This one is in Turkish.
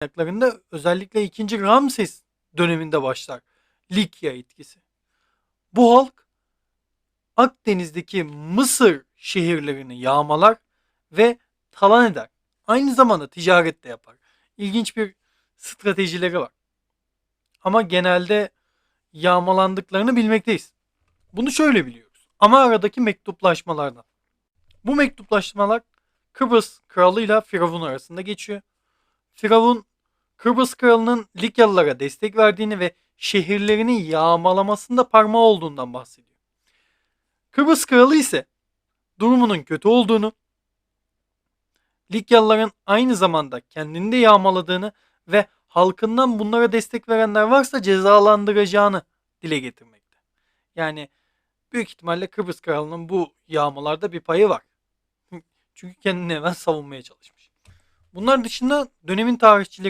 kaynaklarında özellikle 2. Ramses döneminde başlar Likya etkisi. Bu halk Akdeniz'deki Mısır şehirlerini yağmalar ve talan eder. Aynı zamanda ticaret de yapar. İlginç bir stratejileri var. Ama genelde yağmalandıklarını bilmekteyiz. Bunu şöyle biliyoruz. Ama aradaki mektuplaşmalardan. Bu mektuplaşmalar Kıbrıs Kralı ile Firavun arasında geçiyor. Firavun Kıbrıs Kralı'nın Likyalılara destek verdiğini ve şehirlerini yağmalamasında parmağı olduğundan bahsediyor. Kıbrıs Kralı ise durumunun kötü olduğunu, Likyalıların aynı zamanda kendini de yağmaladığını ve halkından bunlara destek verenler varsa cezalandıracağını dile getirmekte. Yani büyük ihtimalle Kıbrıs Kralı'nın bu yağmalarda bir payı var. Çünkü kendini hemen savunmaya çalışmış. Bunlar dışında dönemin tarihçileri